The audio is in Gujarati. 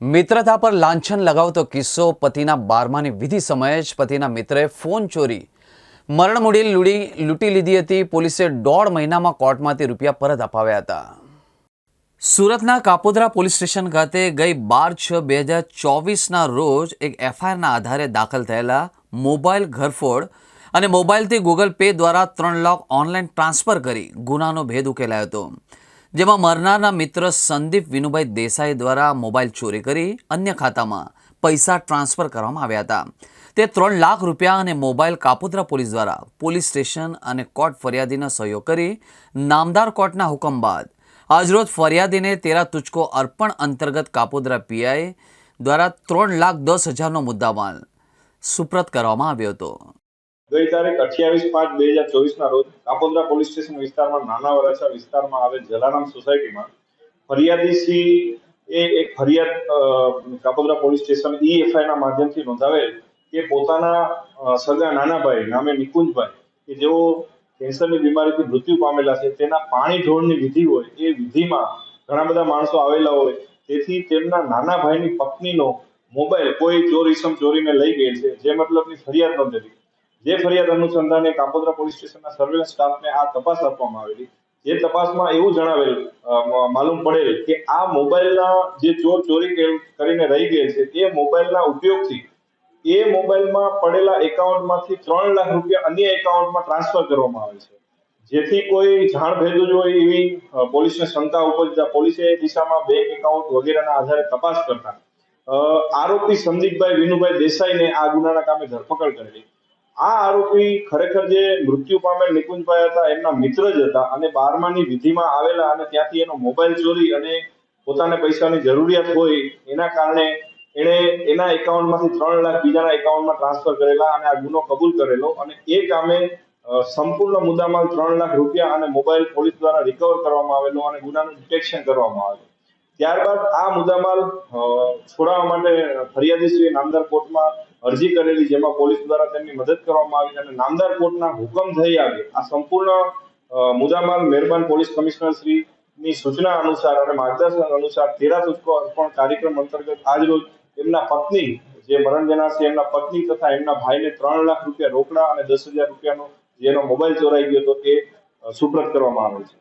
મિત્રતા પર લાંછન લગાવતો કિસ્સો પતિના બારમાની વિધિ સમયે જ પતિના મિત્રએ ફોન ચોરી. મરણ મૂડી લૂડી લૂંટી લીધી હતી. પોલીસે દોઢ મહિનામાં કોર્ટમાંથી રૂપિયા પરત અપાવ્યા હતા. સુરતના કાપોદરા પોલીસ સ્ટેશન ખાતે ગઈ બાર છ બે હજાર ચોવીસના રોજ એક એફઆઈઆરના આધારે દાખલ થયેલા મોબાઈલ ઘરફોડ અને મોબાઈલથી ગૂગલ પે દ્વારા ત્રણ લાખ ઓનલાઈન ટ્રાન્સફર કરી ગુનાનો ભેદ ઉકેલાયો હતો. જેમાં મરનારના મિત્ર સંદીપ વિનુભાઈ દેસાઈ દ્વારા મોબાઈલ ચોરી કરી અન્ય ખાતામાં પૈસા ટ્રાન્સફર કરવામાં આવ્યા હતા. તે ત્રણ લાખ રૂપિયા અને મોબાઈલ કાપોદ્રા પોલીસ દ્વારા પોલીસ સ્ટેશન અને કોર્ટ ફરિયાદીનો સહયોગ કરી નામદાર કોર્ટના હુકમ બાદ આજરોજ ફરિયાદીને તેરા તુચકો અર્પણ અંતર્ગત કાપોદ્રા પીઆઈ દ્વારા ત્રણ લાખ દસ હજારનો મુદ્દામાલ સુપ્રત કરવામાં આવ્યો હતો. ગઈ તારીખ અઠ્યાવીસ પાંચ બે હજાર ચોવીસના રોજ કાપોદ્રા પોલીસ સ્ટેશન વિસ્તારમાં નાના વરાછા વિસ્તારમાં આવેલ જલારામ સોસાયટીમાં ફરિયાદી સી એ એક ફરિયાદ કાપોદ્રા પોલીસ સ્ટેશન ઈએફઆઈ ના માધ્યમથી નોંધાવેલ કે પોતાના સગા નાના ભાઈ નામે નિકુંજભાઈ, કે જેઓ કેન્સરની બીમારીથી મૃત્યુ પામેલા છે, તેના પાણી ઢોળની વિધિ હોય, એ વિધિમાં ઘણા બધા માણસો આવેલા હોય, તેથી તેમના નાના ભાઈની પત્નીનો મોબાઈલ કોઈ ચોરીસમ ચોરીને લઈ ગયેલ છે, જે મતલબની ફરિયાદ નોંધેલી. જે ફરિયાદ અનુસંધાને કાપોદ્રા પોલીસ સ્ટેશનના સર્વેલન્સ સ્ટાફને આ તપાસ આપવામાં આવેલી. જે તપાસમાં એવું જણાવેલ માલુમ પડેલ કે આ મોબાઈલના જે ચોર ચોરી કરીને રહી ગયેલ છે, એ મોબાઈલના ઉપયોગથી, એ મોબાઈલમાં પડેલા એકાઉન્ટમાંથી ત્રણ લાખ રૂપિયા અન્ય એકાઉન્ટમાં ટ્રાન્સફર કરવામાં આવે છે. જેથી કોઈ જાણ ભેદુ જ એવી પોલીસને શંકા ઉપજતા પોલીસે એ દિશામાં બેંક એકાઉન્ટ વગેરેના આધારે તપાસ કરતા. આરોપી સંદીપભાઈ વિનુભાઈ દેસાઈને આ ગુનાના કામે ધરપકડ કરેલી. આ આરોપી ખરેખર જે મૃત્યુ પામેલ નિકુંજભાઈ હતા, એમના મિત્ર જ હતા અને બારમાની વિધિમાં આવેલા અને ત્યાંથી એનો મોબાઈલ ચોરી અને પોતાને પૈસાની જરૂરિયાત હોય એના કારણે એણે એના એકાઉન્ટમાંથી ત્રણ લાખ બીજાના એકાઉન્ટમાં ટ્રાન્સફર કરેલા અને આ ગુનો કબૂલ કરેલો અને એ કામે સંપૂર્ણ મુદ્દામાલ ત્રણ લાખ રૂપિયા અને મોબાઈલ પોલીસ દ્વારા રિકવર કરવામાં આવેલો અને ગુનાનું ડિટેક્શન કરવામાં આવેલું. ત્યારબાદ આ મુદ્દામાલ છોડાવવા માટે ફરિયાદીશ્રીએ નામદાર કોર્ટમાં અરજી કરેલી જેમાં પોલીસ દ્વારા તેમની મદદ કરવામાં આવી અને નામદાર કોર્ટના હુકમ થઈ આવ્યો. આ સંપૂર્ણ મુદ્દામાલ મહેરબાન પોલીસ કમિશનર શ્રીની સૂચના અનુસાર અને માર્ગદર્શન અનુસાર તેરા સૂચકો અર્પણ કાર્યક્રમ અંતર્ગત આજરોજ એમના પત્ની, જે મરણ જનાર છે, એમના પત્ની તથા એમના ભાઈને ત્રણ લાખ રૂપિયા રોકડા અને દસ હજાર રૂપિયાનો, જેનો મોબાઈલ ચોરાઈ ગયો હતો, એ સુપ્રત કરવામાં આવે છે.